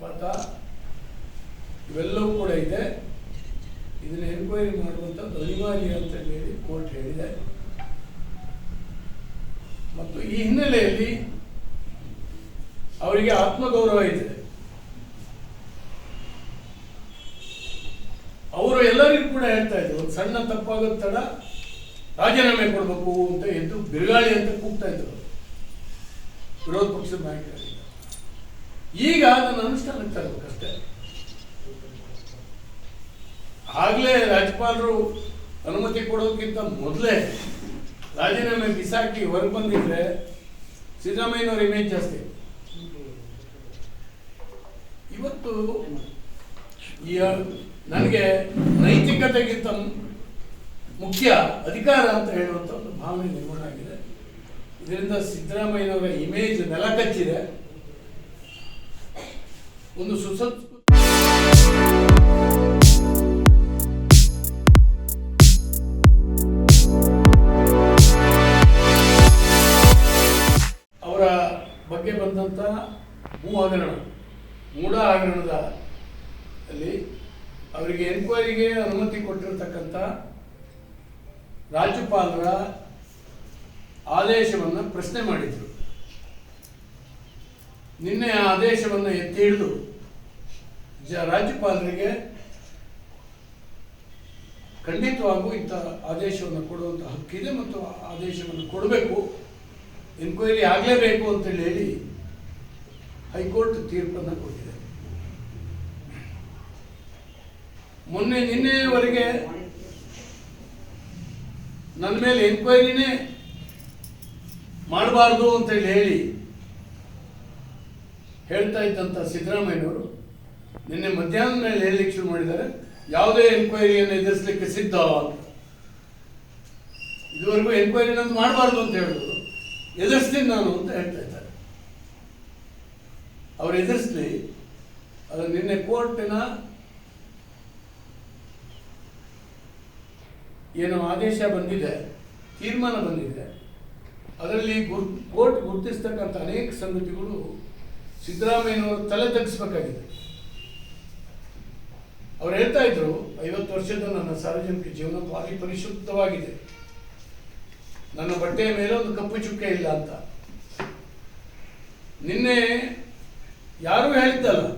ಪಕ್ಷಪಾತ ಇವೆಲ್ಲವೂ ಕೂಡ ಇದೆ. ಇದನ್ನ ಎನ್ಕ್ವೈರಿ ಮಾಡುವಂಥದ್ದು ಅನಿವಾರ್ಯ ಅಂತ ಹೇಳಿ ಕೋರ್ಟ್ ಹೇಳಿದೆ. ಮತ್ತು ಈ ಹಿನ್ನೆಲೆಯಲ್ಲಿ ಅವರಿಗೆ ಆತ್ಮಗೌರವ ಇದೆ. ಅವರು ಎಲ್ಲರಿಗೂ ಕೂಡ ಹೇಳ್ತಾ ಇದ್ರು, ಒಂದು ಸಣ್ಣ ತಪ್ಪಾಗೋ ತಡ ರಾಜೀನಾಮೆ ಕೊಡಬೇಕು ಅಂತ ಎದ್ದು ಬಿರುಗಾಳಿ ಅಂತ ಕೂಗ್ತಾ ಇದ್ರು. ವಿರೋಧ ಪಕ್ಷದ ನಾಯಕರಿಗೆ. ಈಗ ಅದನ್ನು ಅನುಷ್ಠಾನಕ್ಕೆ ತರಬೇಕಷ್ಟೇ ಆಗಲೇ ರಾಜ್ಯಪಾಲರು ಅನುಮತಿ ಕೊಡೋಕ್ಕಿಂತ ಮೊದಲೇ ರಾಜೀನಾಮೆ ಬಿಸಾಕಿ ಹೊರಗೆ ಬಂದಿದ್ರೆ ಸಿದ್ದರಾಮಯ್ಯನವ್ರ ಇಮೇಜ್ ಜಾಸ್ತಿ. ಇವತ್ತು ಈ ನನಗೆ ನೈತಿಕತೆಗಿಂತ ಮುಖ್ಯ ಅಧಿಕಾರ ಅಂತ ಹೇಳುವಂಥ ಒಂದು ಭಾವನೆ ನಿರ್ಮಾಣ ಆಗಿದೆ. ಇದರಿಂದ ಸಿದ್ದರಾಮಯ್ಯನವರ ಇಮೇಜ್ ನೆಲ ಕಚ್ಚಿದೆ ಒಂದು ಸುಸಂಸ್ಕೃತ ಅವರ ಬಗ್ಗೆ ಬಂದಂಥ ಭೂ ಹಗರಣ, ಮೂಢ ಹಗರಣದ ಅಲ್ಲಿ ಅವರಿಗೆ ಎನ್ಕ್ವೈರಿಗೆ ಅನುಮತಿ ಕೊಟ್ಟಿರತಕ್ಕಂಥ ರಾಜ್ಯಪಾಲರ ಆದೇಶವನ್ನು ಪ್ರಶ್ನೆ ಮಾಡಿದರು. ನಿನ್ನೆ ಆ ಆದೇಶವನ್ನು ಎತ್ತಿ ಹಿಡಿದು ಜ ರಾಜ್ಯಪಾಲರಿಗೆ ಖಂಡಿತವಾಗೂ ಇಂಥ ಆದೇಶವನ್ನು ಕೊಡುವಂಥ ಹಕ್ಕಿದೆ ಮತ್ತು ಆದೇಶವನ್ನು ಕೊಡಬೇಕು ಎನ್ಕ್ವೈರಿ ಆಗಲೇಬೇಕು ಅಂತೇಳಿ ಹೇಳಿ ಹೈಕೋರ್ಟ್ ತೀರ್ಪನ್ನು ಕೊಟ್ಟಿದೆ. ಮೊನ್ನೆ ನಿನ್ನೆಯವರೆಗೆ ನನ್ನ ಮೇಲೆ ಎನ್ಕ್ವೈರಿನೇ ಮಾಡಬಾರ್ದು ಅಂತೇಳಿ ಹೇಳಿ ಹೇಳ್ತಾ ಇದ್ದಂಥ ಸಿದ್ದರಾಮಯ್ಯನವರು ನಿನ್ನೆ ಮಧ್ಯಾಹ್ನ ಮೇಲೆ ಹೇಳಲಿಕ್ಕೆ ಶುರು ಮಾಡಿದ್ದಾರೆ. ಯಾವುದೇ ಎನ್ಕ್ವೈರಿಯನ್ನು ಎದುರಿಸಲಿಕ್ಕೆ ಸಿದ್ಧ ಇದುವರೆಗೂ ಎನ್ಕ್ವೈರಿ ನಂದು ಮಾಡಬಾರ್ದು ಅಂತ ಹೇಳಿದ್ರು. ಎದುರಿಸ್ತೀನಿ ನಾನು ಅಂತ ಹೇಳ್ತಾ ಇದ್ದಾರೆ. ಅವ್ರು ಎದುರಿಸ್ಲಿ ಅದು ನಿನ್ನೆ ಕೋರ್ಟಿನ ಏನು ಆದೇಶ ಬಂದಿದೆ, ತೀರ್ಮಾನ ಬಂದಿದೆ. ಅದರಲ್ಲಿ ಗುರ್, ಕೋರ್ಟ್ ಗುರುತಿಸ್ತಕ್ಕಂಥ ಅನೇಕ ಸಂಗತಿಗಳು ಸಿದ್ದರಾಮಯ್ಯನವರು ತಲೆ ತಗ್ಗಿಸ್ಬೇಕಾಗಿದೆ. ಅವ್ರು ಹೇಳ್ತಾ ಇದ್ರು, ಐವತ್ತು ವರ್ಷದ ನನ್ನ ಸಾರ್ವಜನಿಕ ಜೀವನ ಭಾರಿ ಪರಿಶುದ್ಧವಾಗಿದೆ. ನನ್ನ ಬಟ್ಟೆಯ ಮೇಲೆ ಒಂದು ಕಪ್ಪು ಚುಕ್ಕೆ ಇಲ್ಲ ಅಂತ. ನಿನ್ನೆ ಯಾರು ಹೇಳಿದ್ದಲ್ಲ